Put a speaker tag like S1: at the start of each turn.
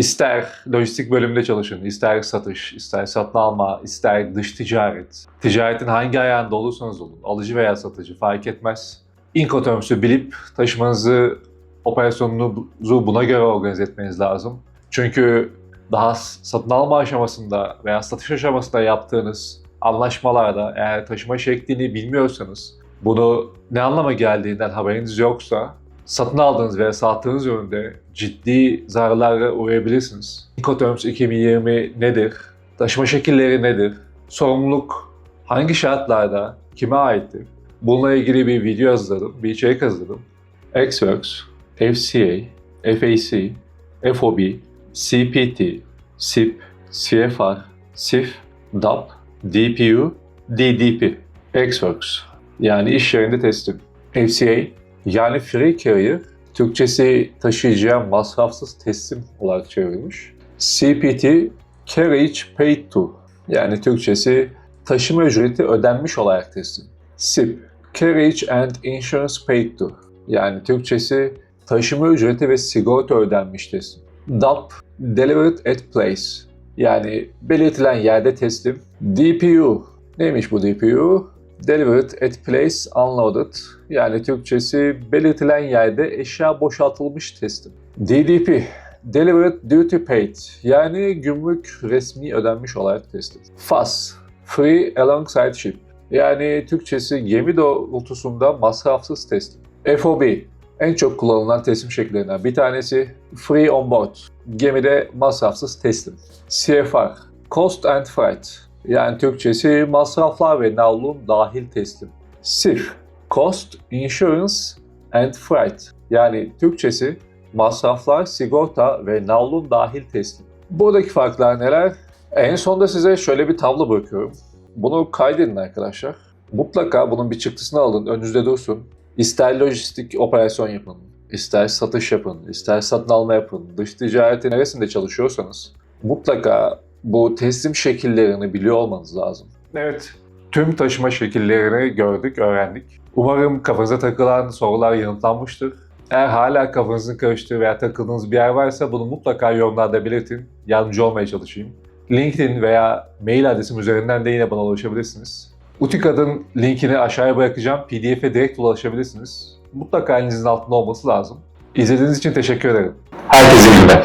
S1: İster lojistik bölümde çalışın, ister satış, ister satın alma, ister dış ticaret. Ticaretin hangi ayağında olursanız olun, alıcı veya satıcı fark etmez. Incoterms'ü bilip taşımanızı, operasyonunuzu buna göre organize etmeniz lazım. Çünkü daha satın alma aşamasında veya satış aşamasında yaptığınız anlaşmalarda eğer taşıma şeklini bilmiyorsanız, bunu ne anlama geldiğinden haberiniz yoksa satın aldığınız veya sattığınız üründe ciddi zararlara uğrayabilirsiniz. Incoterms 2020 nedir? Taşıma şekilleri nedir? Sorumluluk hangi şartlarda kime aittir? Bununla ilgili bir video hazırladım, bir içerik hazırladım. Xworks, FCA, FAC, FOB, CPT, SIP, CFR, SIF, DAP, DPU, DDP. Xworks yani iş yerinde teslim. FCA yani Free Carrier Türkçesi taşıyıcıya masrafsız teslim olarak çevrilmiş. CPT Carriage Paid To yani Türkçesi taşıma ücreti ödenmiş olarak teslim. SIP Carriage and Insurance Paid To yani Türkçesi taşıma ücreti ve sigorta ödenmiş teslim. DAP Delivered at Place yani belirtilen yerde teslim. DPU neymiş bu DPU? Delivered at Place Unloaded yani Türkçesi belirtilen yerde eşya boşaltılmış teslim. DDP Delivered Duty Paid yani gümrük resmi ödenmiş olarak teslim. FAS Free Alongside Ship yani Türkçesi gemi doğrultusunda masrafsız teslim. FOB en çok kullanılan teslim şekillerinden bir tanesi Free On Board gemide masrafsız teslim. CFR Cost and Freight yani Türkçesi masraflar ve navlun dahil teslim. SIF Cost, Insurance and Freight yani Türkçesi masraflar, sigorta ve navlun dahil teslim. Buradaki farklar neler? En sonda size şöyle bir tablo bırakıyorum. Bunu kaydedin arkadaşlar. Mutlaka bunun bir çıktısını alın, önünüzde dursun. İster lojistik operasyon yapın, ister satış yapın, ister satın alma yapın, dış ticareti neresinde çalışıyorsanız mutlaka bu teslim şekillerini biliyor olmanız lazım. Evet, tüm taşıma şekillerini gördük, öğrendik. Umarım kafanıza takılan sorular yanıtlanmıştır. Eğer hala kafanızın karıştığı veya takıldığınız bir yer varsa bunu mutlaka yorumlarda belirtin. Yardımcı olmaya çalışayım. LinkedIn veya mail adresim üzerinden de yine bana ulaşabilirsiniz. Utikad'ın linkini aşağıya bırakacağım. PDF'e direkt ulaşabilirsiniz. Mutlaka elinizin altında olması lazım. İzlediğiniz için teşekkür ederim. Herkese iyi günler.